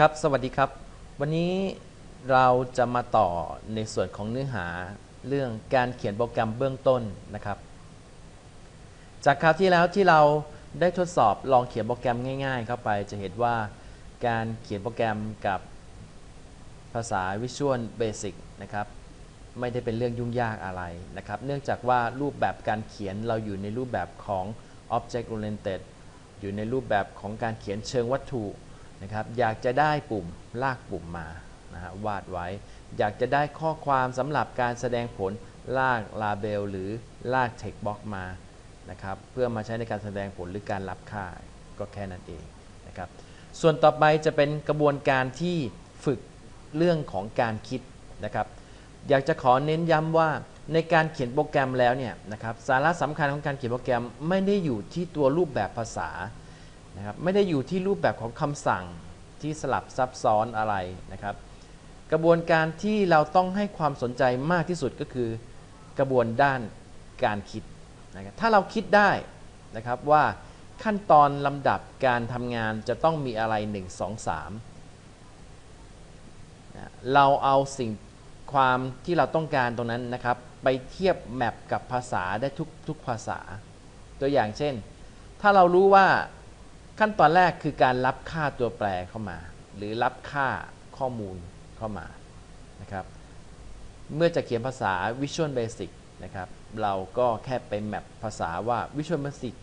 ครับ สวัสดีครับ วันนี้เราจะมาต่อในส่วนของเนื้อหาเรื่องการเขียนโปรแกรมเบื้องต้นนะครับ จากคราวที่แล้วที่เราได้ทดสอบลองเขียนโปรแกรมง่าย ๆ เข้าไป จะเห็นว่าการเขียนโปรแกรมกับภาษา Visual Basic นะครับ ไม่ได้เป็นเรื่องยุ่งยากอะไรนะครับ เนื่องจากว่ารูปแบบการเขียนเราอยู่ในรูปแบบของ Object Oriented อยู่ในรูปแบบของการเขียนเชิงวัตถุ นะครับอยากจะได้ปุ่มลากปุ่มมานะฮะวาดไว้ อยากจะได้ข้อความสำหรับการแสดงผลลากลาเบลหรือลาก text box มานะครับเพื่อมาใช้ในการแสดงผลหรือการรับค่าก็แค่นั้นเองนะครับส่วนต่อไปจะเป็นกระบวนการที่ฝึกเรื่องของการคิดนะครับอยากจะขอเน้นย้ำว่าในการเขียนโปรแกรมแล้วเนี่ยนะครับสาระสำคัญของการเขียนโปรแกรมไม่ได้อยู่ที่ตัวรูปแบบภาษา นะครับไม่ได้อยู่ที่รูปแบบของคำสั่งที่สลับซับซ้อนอะไรนะครับ กระบวนการที่เราต้องให้ความสนใจมากที่สุดก็คือกระบวนด้านการคิดนะครับถ้าเราคิดได้นะครับว่าขั้นตอนลำดับการทำงานจะต้องมีอะไร 1 2 3นะเราเอาสิ่งความที่เราต้องการตรงนั้นนะครับ ไปเทียบแมปกับภาษาได้ทุกทุกภาษา ตัวอย่างเช่น ถ้าเรารู้ว่า ขั้นตอนแรกคือการรับค่าตัวแปรเข้ามา หรือรับค่าข้อมูลเข้ามานะครับ เมื่อจะเขียนภาษา Visual Basic นะครับ เราก็แค่ไปแมปภาษาว่า Visual Basic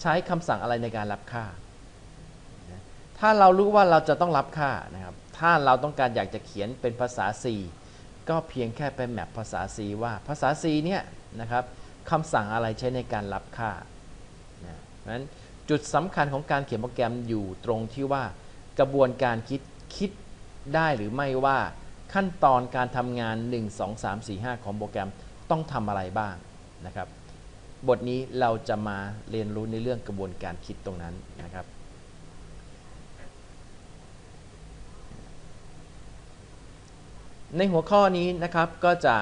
ใช้คำสั่งอะไรในการรับค่า ถ้าเรารู้ว่าเราจะต้องรับค่านะครับ ถ้าเราต้องการอยากจะเขียนเป็นภาษา C ก็เพียงแค่ไปแมปภาษา C ว่าภาษา C เนี่ยนะครับคำสั่งอะไรใช้ในการรับค่านะเพราะฉะนั้น จุดสำคัญของการเขียนโปรแกรมอยู่ตรงที่ว่ากระบวนการคิดคิดได้หรือไม่ว่าขั้นตอนการทำงาน 1 2 3 4 5 ของโปรแกรมต้องทำอะไรบ้างนะครับ บทนี้เราจะมาเรียนรู้ในเรื่องกระบวนการคิดตรงนั้นนะครับในหัวข้อนี้นะครับก็จะ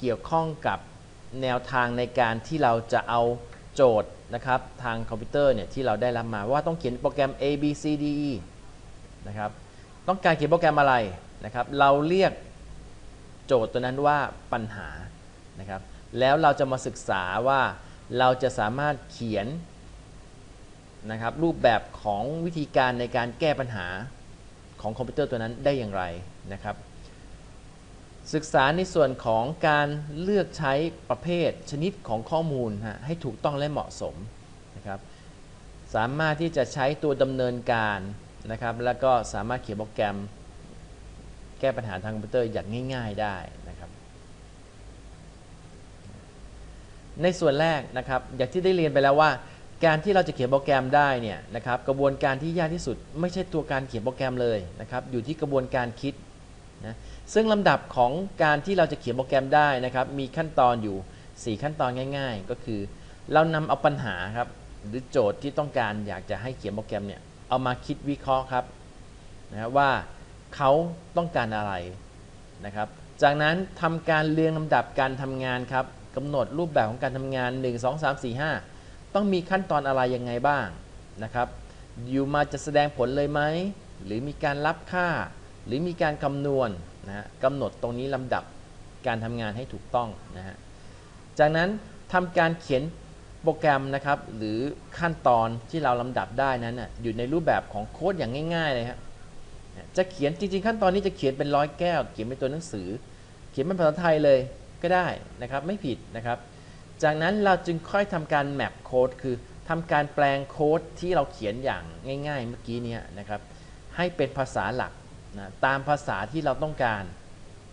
เกี่ยวข้องกับแนวทางในการที่เราจะเอาโจทย์ นะครับทางคอมพิวเตอร์เนี่ยที่เราได้รับมาว่าต้องเขียนโปรแกรม A B C D E นะครับต้องการเขียนโปรแกรมอะไรนะครับเราเรียกโจทย์ตัวนั้นว่าปัญหานะครับแล้วเราจะมาศึกษาว่าเราจะสามารถเขียนนะครับรูปแบบของวิธีการในการแก้ปัญหาของคอมพิวเตอร์ตัวนั้นได้อย่างไรนะครับ ศึกษาในส่วนของการเลือกใช้ประเภทชนิดของข้อมูลฮะให้ถูกต้องและเหมาะสมนะครับสามารถที่จะใช้ตัวดำเนินการนะครับแล้วก็สามารถเขียนโปรแกรม แก้ปัญหาทางคอมพิวเตอร์อย่างง่าย ๆได้นะครับ ในส่วนแรกนะครับอย่างที่ได้เรียนไปแล้วว่า การที่เราจะเขียนโปรแกรมได้เนี่ยนะครับกระบวนการที่ยากที่สุด ไม่ใช่ตัวการเขียนโปรแกรมเลยนะครับอยู่ที่กระบวนการคิดนะ ซึ่งลำดับของการที่เราจะเขียนโปรแกรมได้นะครับ มีขั้นตอนอยู่ 4 ขั้นตอนง่าย ๆ ก็คือ เรานำเอาปัญหาครับหรือโจทย์ที่ต้องการอยากจะให้เขียนโปรแกรมเนี่ยเอามาคิดวิเคราะห์ครับนะว่าเขาต้องการอะไรนะครับ จากนั้นทำการเรียงลำดับการทำงานครับกำหนดรูปแบบของการทำงาน 1 2 3 4 5 ต้องมีขั้นตอนอะไรยังไงบ้างนะครับ อยู่มาจะแสดงผลเลยไหมหรือมีการรับค่า หรือมีการคำนวณ นะฮะกำหนดตรงนี้ลำดับการทำงานให้ถูกต้องนะฮะจากนั้นทำการเขียนโปรแกรมนะครับ หรือขั้นตอนที่เราลำดับได้นั้นนะอยู่ในรูปแบบของโค้ดอย่างง่ายๆเลยครับจะเขียนจริงๆขั้นตอนนี้จะเขียนเป็นร้อยแก้ว เขียนเป็นตัวหนังสือ เขียนเป็นภาษาไทยเลยก็ได้นะครับไม่ผิดนะครับ จากนั้นเราจึงค่อยทำการแมปโค้ดคือทำการแปลงโค้ดที่เราเขียนอย่างง่าย ๆ เมื่อกี้นี้นะครับให้เป็นภาษาหลัก นะตามภาษาที่เราต้องการ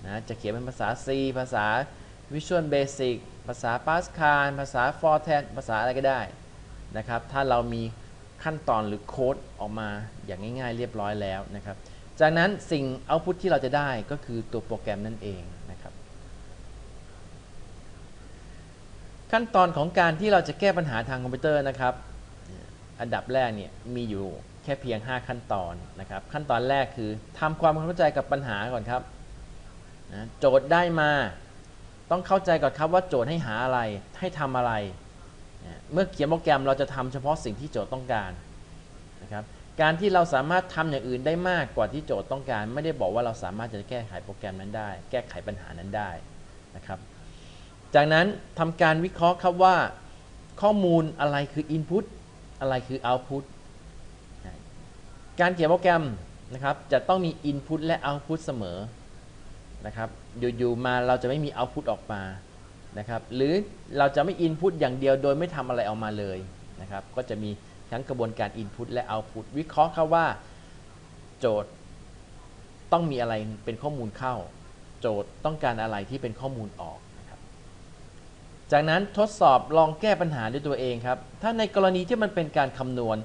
นะจะเขียนเป็นภาษา C ภาษา Visual Basic ภาษา Pascal ภาษา Fortran ภาษาอะไรก็ได้นะครับ ถ้าเรามีขั้นตอนหรือโค้ดออกมาอย่างง่ายๆ เรียบร้อยแล้วนะครับ จากนั้นสิ่งเอาพุทที่เราจะได้ก็คือตัวโปรแกรมนั่นเองนะครับ ขั้นตอนของการที่เราจะแก้ปัญหาทางคอมพิวเตอร์นะครับ อันดับแรกเนี่ยมีอยู่ แค่เพียง 5 ขั้นตอนนะครับ ขั้นตอนแรกคือทำความเข้าใจกับปัญหาก่อนครับนะโจทย์ได้มา ต้องเข้าใจก่อนครับว่าโจทย์ให้หาอะไรให้ทำอะไรนะเมื่อเขียนโปรแกรมเราจะทำเฉพาะสิ่งที่โจทย์ต้องการนะครับการที่เราสามารถทำอย่างอื่นได้มากกว่าที่โจทย์ต้องการ ไม่ได้บอกว่าเราสามารถจะแก้ไขโปรแกรมนั้นได้ แก้ไขปัญหานั้นได้นะครับ จากนั้นทำการวิเคราะห์ครับว่า ข้อมูลอะไรคือ Input อะไรคือ Output การเขียนโปรแกรมนะครับจะต้องมี Input และ Output เสมอนะครับอยู่ๆมาเราจะไม่มี Output ออกมานะครับหรือเราจะไม่ Input อย่างเดียวโดยไม่ทำอะไรออกมาเลยนะครับก็จะมีทั้งกระบวนการ Input และ Output วิเคราะห์ครับว่า โจทย์ต้องมีอะไรเป็นข้อมูลเข้า โจทย์ต้องการอะไรที่เป็นข้อมูลออกนะครับจากนั้นทดสอบลองแก้ปัญหาด้วยตัวเองครับถ้าในกรณีที่มันเป็นการคำนวณ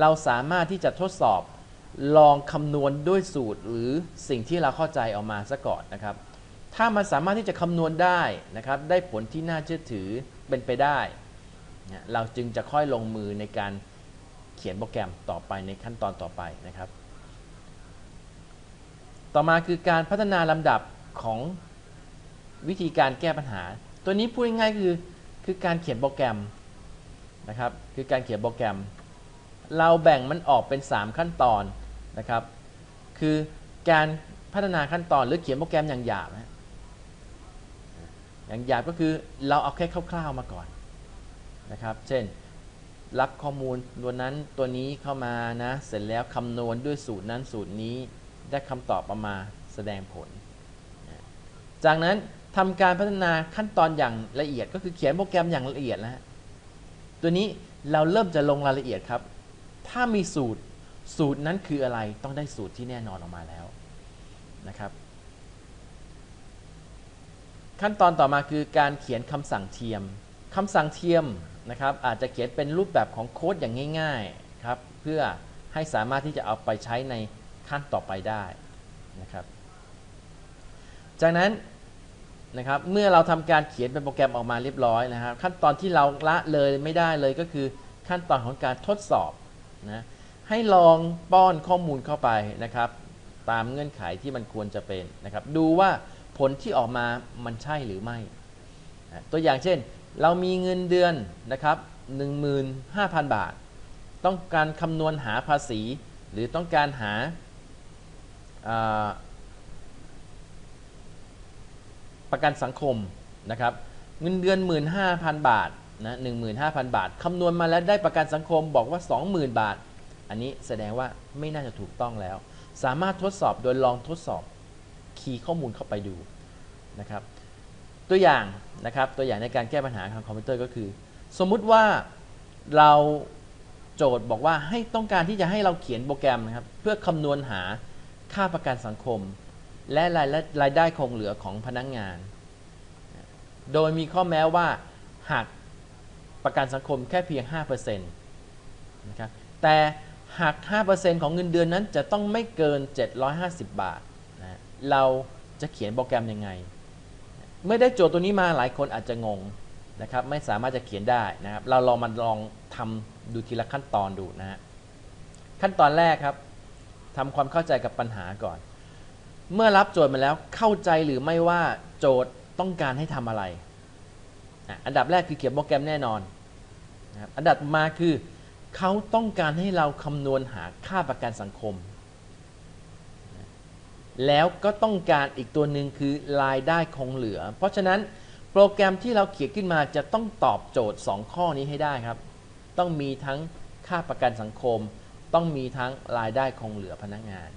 เราสามารถที่จะทดสอบ ลองคำนวณด้วยสูตรหรือสิ่งที่เราเข้าใจออกมาซะก่อนนะครับ ถ้ามันสามารถที่จะคำนวณได้นะครับ ได้ผลที่น่าเชื่อถือเป็นไปได้ เราจึงจะค่อยลงมือในการเขียนโปรแกรมต่อไปในขั้นตอนต่อไปนะครับ ต่อมาคือการพัฒนาลำดับของวิธีการแก้ปัญหา ตัวนี้พูดง่ายคือคือการเขียนโปรแกรมนะครับ คือการเขียนโปรแกรม เราแบ่งมันออกเป็น 3 ขั้นตอน นะครับ คือการพัฒนาขั้นตอนหรือเขียนโปรแกรมอย่างหยาบนะอย่างหยาบก็คือเราเอาแค่คร่าวๆมาก่อนนะครับ เช่นรับข้อมูลตัวนั้นตัวนี้เข้ามานะ เสร็จแล้วคำนวณด้วยสูตรนั้นสูตรนี้ได้คำตอบออกมาแสดงผล จากนั้นทำการพัฒนาขั้นตอนอย่างละเอียดก็คือเขียนโปรแกรมอย่างละเอียดแล้วตัวนี้เราเริ่มจะลงรายละเอียดครับ ถ้ามีสูตร สูตรนั้นคืออะไรต้องได้สูตรที่แน่นอนออกมาแล้วนะครับ ขั้นตอนต่อมาคือการเขียนคำสั่งเทียมคำสั่งเทียมนะครับ อาจจะเขียนเป็นรูปแบบของโค้ดอย่างง่ายๆครับเพื่อให้สามารถที่จะเอาไปใช้ในขั้นต่อไปได้นะครับ จากนั้นนะครับเมื่อเราทำการเขียนเป็นโปรแกรมออกมาเรียบร้อยนะครับ ขั้นตอนที่เราละเลยไม่ได้เลยก็คือขั้นตอนของการทดสอบนะ ให้ลองป้อนข้อมูลเข้าไปนะครับ ตามเงื่อนไขที่มันควรจะเป็นนะครับ ดูว่าผลที่ออกมามันใช่หรือไม่ ตัวอย่างเช่น เรามีเงินเดือนนะครับ15,000 บาท ต้องการคำนวณหาภาษี หรือต้องการหาประกันสังคมนะครับเงินเดือน 15,000 บาทนะ15,000 บาท คำนวณมาแล้วได้ประกันสังคมบอกว่า 20,000 บาท อันนี้แสดงว่าไม่น่าจะถูกต้องแล้ว สามารถทดสอบโดยลองทดสอบคีย์ข้อมูลเข้าไปดูนะครับตัวอย่างนะครับตัวอย่างในการแก้ปัญหาทางคอมพิวเตอร์ก็คือ สมมุติว่าเราโจทย์บอกว่าให้ต้องการที่จะให้เราเขียนโปรแกรมนะครับเพื่อคำนวณหาค่าประกันสังคม และรายรายได้คงเหลือของพนักงงาน โดยมีข้อแม้ว่าหักประกันสังคมแค่เพียง 5%นะครับแต่ หัก 5%ของเงินเดือนนั้นจะต้องไม่เกิน 750 บาทนะเราจะเขียนโปรแกรมยังไง เมื่อได้โจทย์ตัวนี้มาหลายคนอาจจะงงนะครับไม่สามารถจะเขียนได้นะครับ เราลองมาลองทำดูทีละขั้นตอนดูนะฮะขั้นตอนแรกครับทำความเข้าใจกับปัญหาก่อน เมื่อรับโจทย์มาแล้วเข้าใจหรือไม่ว่าโจทย์ต้องการให้ทำอะไร อันดับแรกคือเขียนโปรแกรมแน่นอนนะอันดับมาคือ เขาต้องการให้เราคำนวณหาค่าประกันสังคม แล้วก็ต้องการอีกตัวหนึ่งคือรายได้คงเหลือ เพราะฉะนั้นโปรแกรมที่เราเขียนขึ้นมาจะต้องตอบโจทย์ 2 ข้อนี้ให้ได้ครับ ต้องมีทั้งค่าประกันสังคม ต้องมีทั้งรายได้คงเหลือพนักงาน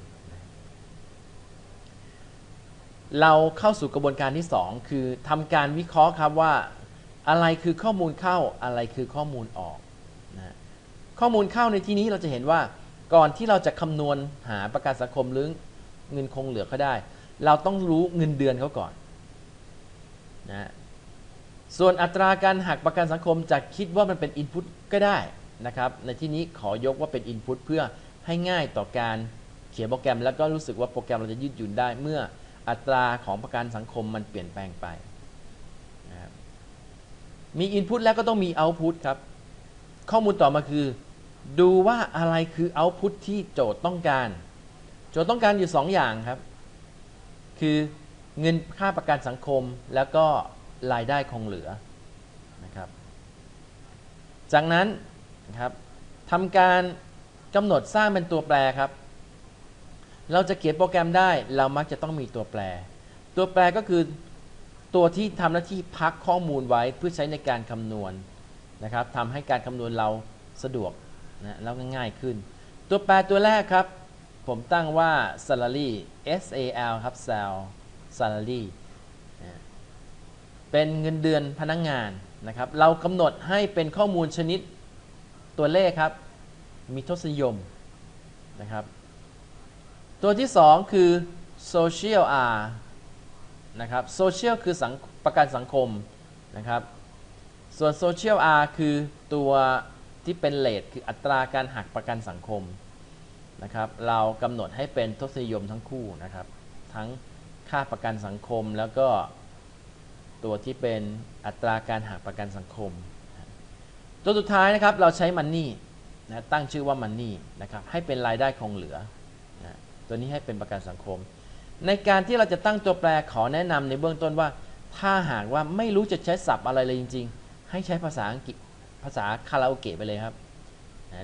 เราเข้าสู่กระบวนการที่ 2 คือทำการวิเคราะห์ครับว่า อะไรคือข้อมูลเข้าอะไรคือข้อมูลออก ข้อมูลเข้าในที่นี้เราจะเห็นว่าก่อนที่เราจะคำนวณหาประกันสังคมหรือเงินคงเหลือเขาได้ เราต้องรู้เงินเดือนเขาก่อนนะส่วนอัตราการหักประกันสังคมจะคิดว่ามันเป็น Input ก็ได้นะครับ ในที่นี้ขอยกว่าเป็น Input เพื่อให้ง่ายต่อการเขียนโปรแกรม แล้วก็รู้สึกว่าโปรแกรมเราจะยืดหยุ่นได้เมื่ออัตราของประกันสังคมมันเปลี่ยนแปลงไปนะครับมี Input แล้วก็ต้องมี Output ครับ ข้อมูลต่อมาคือ ดูว่าอะไรคือ Output ที่โจทย์ต้องการ โจทย์ต้องการอยู่ 2 อย่างครับ คือเงินค่าประกันสังคมแล้วก็รายได้คงเหลือนะครับ จากนั้นนะครับทำการกำหนดสร้างเป็นตัวแปรครับ เราจะเขียนโปรแกรมได้เรามักจะต้องมีตัวแปร ตัวแปรก็คือตัวที่ทำหน้าที่พักข้อมูลไว้เพื่อใช้ในการคำนวณ นะครับทำให้การคำนวณเราสะดวกนะแล้วง่ายขึ้น ตัวแปรตัวแรกครับ ผมตั้งว่า salary S A L ครับ sal salary เป็นเงินเดือนพนักงงานนะครับ เรากำหนดให้เป็นข้อมูลชนิดตัวเลขครับ มีทศนิยมนะครับ ตัวที่ 2 คือ social R นะครับ social คือสังประกันสังคมนะครับ ส่วน social R คือตัวที่เป็นเลทคืออัตราการหักประกันสังคมนะครับ เรากำหนดให้เป็นทศนิยมทั้งคู่นะครับ ทั้งค่าประกันสังคมแล้วก็ตัวที่เป็นอัตราการหักประกันสังคม ตัวสุดท้ายนะครับเราใช้มันนี่นะตั้งชื่อว่ามันนี่นะครับให้เป็นรายได้คงเหลือนะตัวนี้ให้เป็นประกันสังคม ในการที่เราจะตั้งตัวแปรขอแนะนำในเบื้องต้นว่า ถ้าหากว่าไม่รู้จะใช้ศัพท์อะไรเลยจริง ๆ ให้ใช้ภาษาอังกฤษภาษาคาราโอเกะไปเลยครับ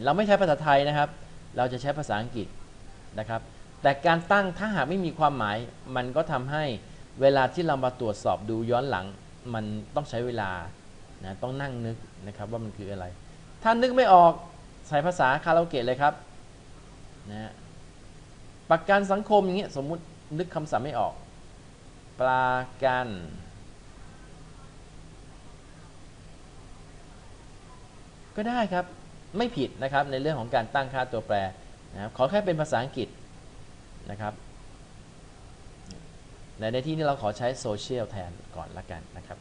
เราไม่ใช้ภาษาไทยนะครับ เราจะใช้ภาษาอังกฤษนะครับ แต่การตั้งถ้าหากไม่มีความหมาย มันก็ทำให้เวลาที่เรามาตรวจสอบดูย้อนหลัง มันต้องใช้เวลานะต้องนั่งนึกนะครับว่ามันคืออะไร ถ้านึกไม่ออกใช้ภาษาคาราโอเกะเลยครับนะประกันสังคมอย่างเงี้ยสมมุตินึกคำศัพท์ไม่ออกประกัน ก็ได้ครับ ไม่ผิดนะครับในเรื่องของการตั้งค่าตัวแปรนะครับขอแค่เป็นภาษาอังกฤษนะครับในในที่นี้เราขอใช้โซเชียลแทนก่อนละกันนะครับ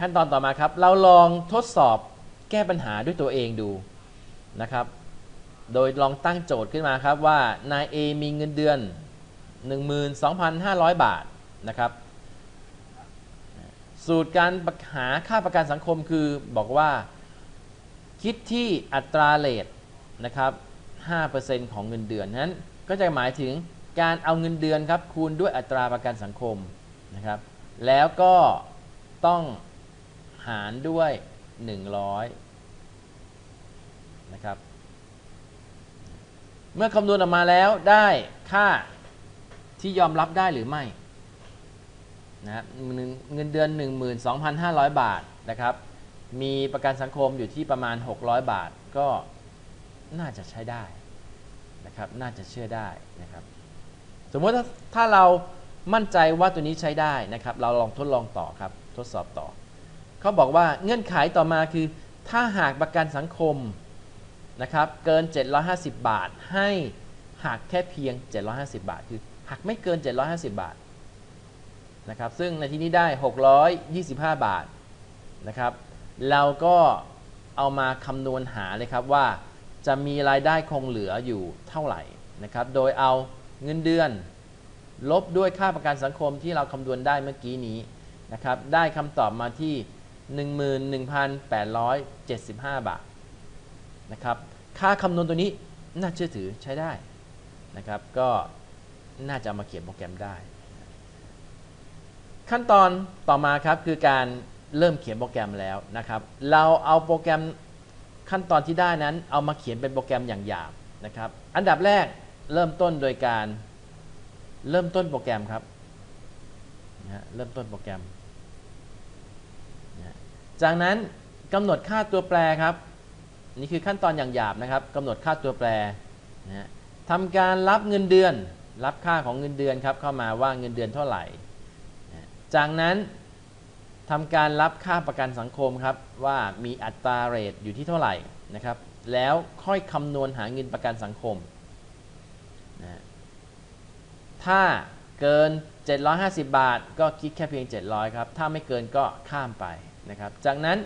ขั้นตอนต่อมาครับ เราลองทดสอบแก้ปัญหาด้วยตัวเองดูนะครับ โดยลองตั้งโจทย์ขึ้นมาครับว่านาย A มีเงินเดือน 12,500 บาทนะครับ สูตรการหาค่าประกันสังคมคือบอกว่า คิดที่อัตราเลทนะครับ 5%ของเงินเดือนนั้น ก็จะหมายถึงการเอาเงินเดือนครับคูณด้วยอัตราประกันสังคมนะครับ แล้วก็ต้องหารด้วย 100นะครับ เมื่อคำนวณออกมาแล้วได้ค่าที่ยอมรับได้หรือไม่ นะเงินเดือน 12,500 บาทนะครับ มีประกันสังคมอยู่ที่ประมาณ 600 บาทก็น่าจะใช้ได้นะครับ น่าจะเชื่อได้นะครับ สมมติถ้าถ้าเรามั่นใจว่าตัวนี้ใช้ได้นะครับ เราลองทดลองต่อครับ ทดสอบต่อ เขาบอกว่าเงื่อนไขต่อมาคือ ถ้าหากประกันสังคมนะครับเกิน 750 บาท ให้หักแค่เพียง 750 บาท คือหักไม่เกิน 750 บาท นะครับ ซึ่งในที่นี้ได้ 625 บาทนะครับ เราก็เอามาคำนวณหาเลยครับว่าจะมีรายได้คงเหลืออยู่เท่าไหร่นะครับ โดยเอาเงินเดือน ลบด้วยค่าประกันสังคมที่เราคำนวณได้เมื่อกี้นี้นะครับ ได้คำตอบมาที่ 11,875 บาทนะครับ ค่าคำนวณตัวนี้น่าเชื่อถือใช้ได้นะครับ ก็น่าจะมาเขียนโปรแกรมได้ ขั้นตอนต่อมาครับคือการเริ่มเขียนโปรแกรมแล้วนะครับ เราเอาโปรแกรมขั้นตอนที่ได้นั้น เอามาเขียนเป็นโปรแกรมอย่างหยาบนะครับ อันดับแรกเริ่มต้นโดยการเริ่มต้นโปรแกรมครับนะเริ่มต้นโปรแกรมนะจากนั้นกำหนดค่าตัวแปรครับ นี่คือขั้นตอนอย่างหยาบนะครับกำหนดค่าตัวแปรนะทำการรับเงินเดือน รับค่าของเงินเดือนครับเข้ามาว่าเงินเดือนเท่าไหร่ จากนั้นทำการรับค่าประกันสังคมครับว่ามีอัตราเรทอยู่ที่เท่าไหร่นะครับ แล้วค่อยคำนวณหาเงินประกันสังคมนะถ้าเกิน 750 บาท ก็คิดแค่เพียง 700 ครับ ถ้าไม่เกินก็ข้ามไปนะครับ จากนั้น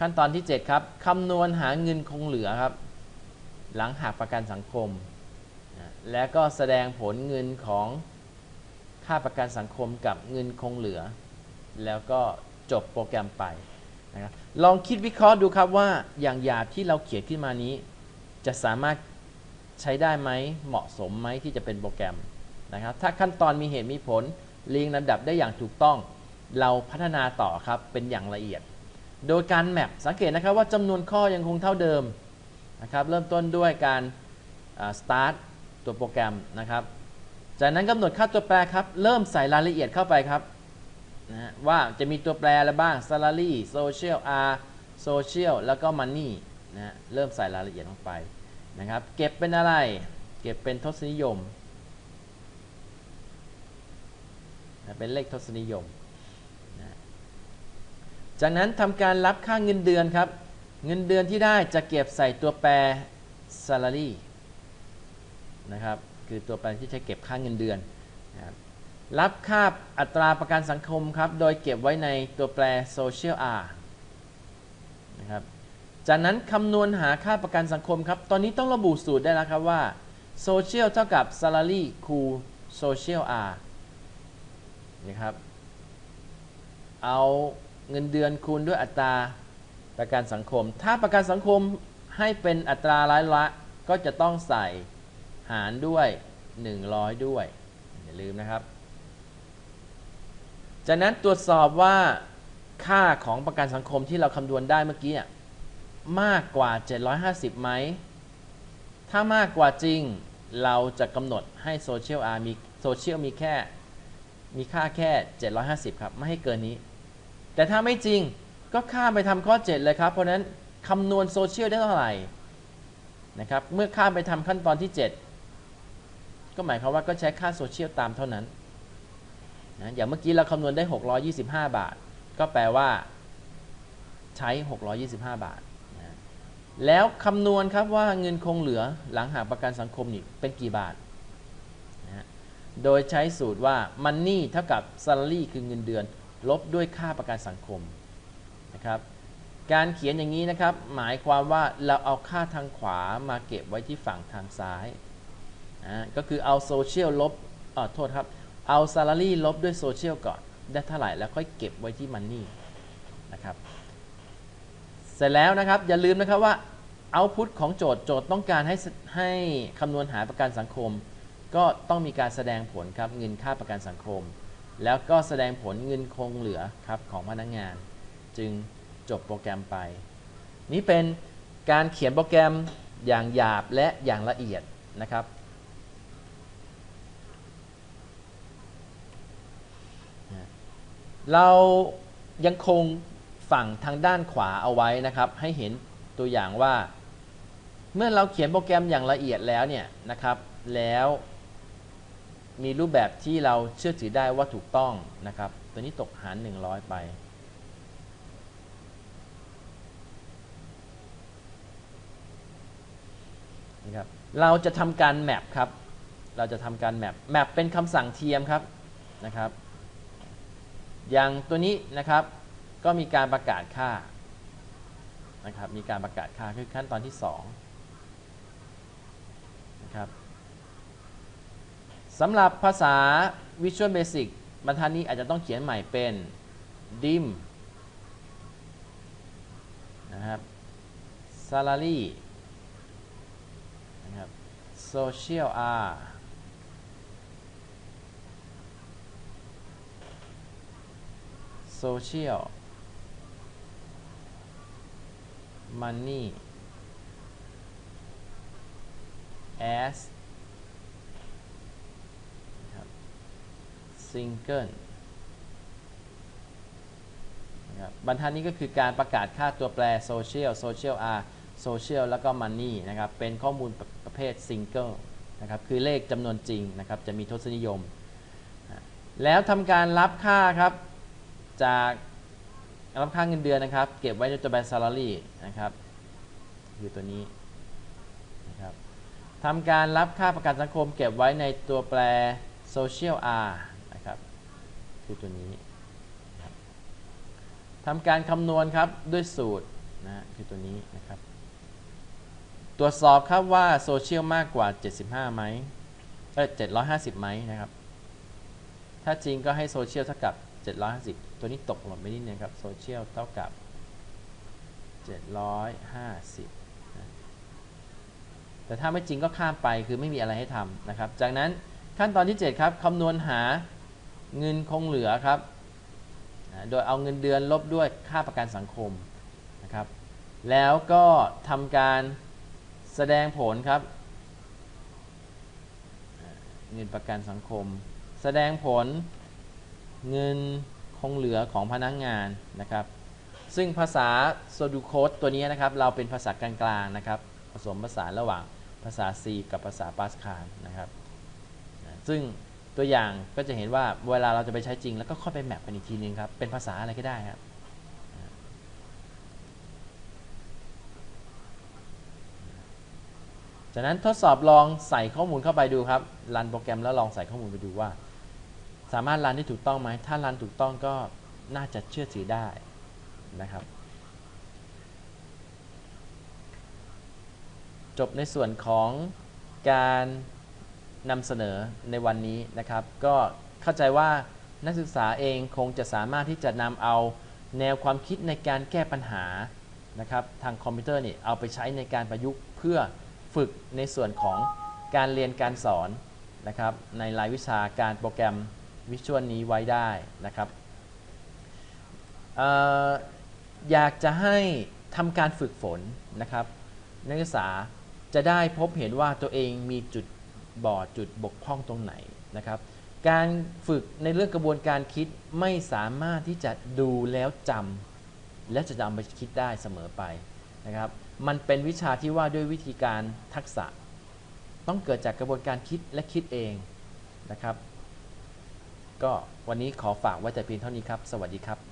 ขั้นตอนที่ 7 ครับคำนวณหาเงินคงเหลือครับ หลังหักประกันสังคมนะและก็แสดงผลเงินของ ค่าประกันสังคมกับเงินคงเหลือ แล้วก็จบโปรแกรมไปนะครับลองคิดวิเคราะห์ดูครับว่าอย่างหยาบที่เราเขียนขึ้นมานี้ จะสามารถใช้ได้ไหมเหมาะสมไหมที่จะเป็นโปรแกรมนะครับ ถ้าขั้นตอนมีเหตุมีผลเรียงลำดับได้อย่างถูกต้อง เราพัฒนาต่อครับเป็นอย่างละเอียด โดยการแมปสังเกตนะครับว่าจำนวนข้อยังคงเท่าเดิมนะครับ เริ่มต้นด้วยการอ่า start ตัวโปรแกรมนะครับ จากนั้นกำหนดค่าตัวแปรครับ เริ่มใส่รายละเอียดเข้าไปครับนะว่าจะมีตัวแปรอะไรบ้าง salary social r social แล้วก็ money นะเริ่มใส่รายละเอียดลงไปนะครับ เก็บเป็นอะไร เก็บเป็นทศนิยมนะเป็นเลขทศนิยมนะจากนั้นทำการรับค่าเงินเดือนครับ เงินเดือนที่ได้จะเก็บใส่ตัวแปร salary นะครับ คือตัวแปรที่ใช้เก็บค่าเงินเดือนนะครับรับค่าอัตราประกันสังคมครับ โดยเก็บไว้ในตัวแปร social r นะครับ จากนั้นคำนวณหาค่าประกันสังคมครับ ตอนนี้ต้องระบุสูตรได้แล้วครับว่า social เท่ากับ salary คูณ social r นะครับ เอาเงินเดือนคูณด้วยอัตราประกันสังคม ถ้าประกันสังคมให้เป็นอัตราร้อยละก็จะต้องใส่ หารด้วย 100 ด้วย อย่าลืมนะครับ จากนั้นตรวจสอบว่าค่าของประกันสังคมที่เราคำนวณได้เมื่อกี้อะมากกว่า 750ไหม ถ้ามากกว่าจริงเราจะกำหนดให้โซเชียลอาร์มีโซเชียลมีแค่ มีค่าแค่ 750 ครับ ไม่ให้เกินนี้ แต่ถ้าไม่จริงก็ข้ามไปทำข้อ 7 เลยครับ เพราะฉะนั้นคำนวณโซเชียลได้เท่าไหร่นะครับ เมื่อข้ามไปทำขั้นตอนที่ 7 ก็หมายความว่าก็ใช้ค่าโซเชียลตามเท่านั้นนะอย่างเมื่อกี้เราคำนวณได้ 625 บาท ก็แปลว่าใช้ 625 บาทนะแล้วคำนวณครับว่าเงินคงเหลือหลังหักประกันสังคมนี่เป็นกี่บาทนะฮะโดยใช้สูตรว่า Money เท่ากับ Salary คือเงินเดือน ลบด้วยค่าประกันสังคมนะครับการเขียนอย่างนี้นะครับ หมายความว่าเราเอาค่าทางขวามาเก็บไว้ที่ฝั่งทางซ้าย ก็คือเอาโซเชียลลบอ๋อโทษครับ เอา salary ลบด้วยโซเชียลก่อน ได้เท่าไหร่แล้วค่อยเก็บไว้ที่ money นะครับ เสร็จแล้วนะครับ อย่าลืมนะครับว่า output ของโจทย์โจทย์ต้องการให้ให้คำนวณหาประกันสังคม ก็ต้องมีการแสดงผลครับเงินค่าประกันสังคม แล้วก็แสดงผลเงินคงเหลือครับของพนักงาน จึงจบโปรแกรมไป นี่เป็นการเขียนโปรแกรมอย่างหยาบและอย่างละเอียดนะครับ เรายังคงฝั่งทางด้านขวาเอาไว้นะครับ ให้เห็นตัวอย่างว่า เมื่อเราเขียนโปรแกรมอย่างละเอียดแล้วเนี่ยนะครับ แล้วมีรูปแบบที่เราเชื่อถือได้ว่าถูกต้องนะครับ ตัวนี้ตกหาร 100 ไป นะครับ เราจะทำการแมปครับ เราจะทำการแมป แมปเป็นคำสั่งเทียมครับนะครับ อย่างตัวนี้นะครับก็มีการประกาศค่านะครับมีการประกาศค่าคือขั้นตอนที่2นะครับสำหรับภาษา Visual Basic บรรทัดนี้อาจจะต้องเขียนใหม่เป็น dim นะครับ salary นะครับ social r social money as นะครับ single นะครับบรรทัดนี้ก็คือการประกาศค่าตัวแปร social social r social แล้วก็ money นะครับเป็นข้อมูลประประเภท single นะครับคือเลขจำนวนจริงนะครับจะมีทศนิยม แล้วทำการรับค่าครับ จากรับค่าเงินเดือนนะครับ เก็บไว้ในตัวแบร salary นะครับคือตัวนี้นะครับทำการรับค่าประกันสังคม เก็บไว้ในตัวแปร social r นะครับคือตัวนี้ทำการคำนวณครับด้วยสูตรนะคือตัวนี้นะครับ ตรวจสอบครับว่าโซเชียลมากกว่า 75ไหมเอ้ย750ไหมนะครับ ถ้าจริงก็ให้โซเชียลเท่ากับ 750 ตัวนี้ตกหล่นไปนิดนึงครับโซเชียลเท่ากับ 750นะแต่ถ้าไม่จริงก็ข้ามไปคือไม่มีอะไรให้ทำนะครับ จากนั้นขั้นตอนที่ 7 ครับคำนวณหาเงินคงเหลือครับ โดยเอาเงินเดือนลบด้วยค่าประกันสังคมนะครับ แล้วก็ทำการแสดงผลครับ เงินประกันสังคม แสดงผลเงิน คงเหลือของพนักงานนะครับ ซึ่งภาษาโซดูโคดตัวนี้นะครับ เราเป็นภาษากลางๆนะครับ ผสมผสานระหว่างภาษา C กับภาษาปาสคาลนะครับ ซึ่งตัวอย่างก็จะเห็นว่าเวลาเราจะไปใช้จริง แล้วก็ค่อยไปแมปกันอีกทีนึงครับ เป็นภาษาอะไรก็ได้ครับจากนั้นทดสอบลองใส่ข้อมูลเข้าไปดูครับ รันโปรแกรมแล้วลองใส่ข้อมูลไปดูว่า สามารถรันได้ถูกต้องไหม ถ้ารันถูกต้องก็น่าจะเชื่อถือได้นะครับ จบในส่วนของการนำเสนอในวันนี้นะครับ ก็เข้าใจว่านักศึกษาเองคงจะสามารถที่จะนำเอาแนวความคิดในการแก้ปัญหานะครับทางคอมพิวเตอร์นี่เอาไปใช้ในการประยุกต์เพื่อฝึกในส่วนของการเรียนการสอนนะครับในรายวิชาการโปรแกรม วิชวลนี้ไว้ได้นะครับอออยากจะให้ทำการฝึกฝนนะครับ นักศึกษาจะได้พบเห็นว่าตัวเองมีจุดบอดจุดบกพร่องตรงไหนนะครับ การฝึกในเรื่องกระบวนการคิดไม่สามารถที่จะดูแล้วจำและจะนำไปคิดได้เสมอไปนะครับ มันเป็นวิชาที่ว่าด้วยวิธีการทักษะ ต้องเกิดจากกระบวนการคิดและคิดเองนะครับ ก็วันนี้ขอฝากไว้แต่เพียงเท่านี้ครับ สวัสดีครับ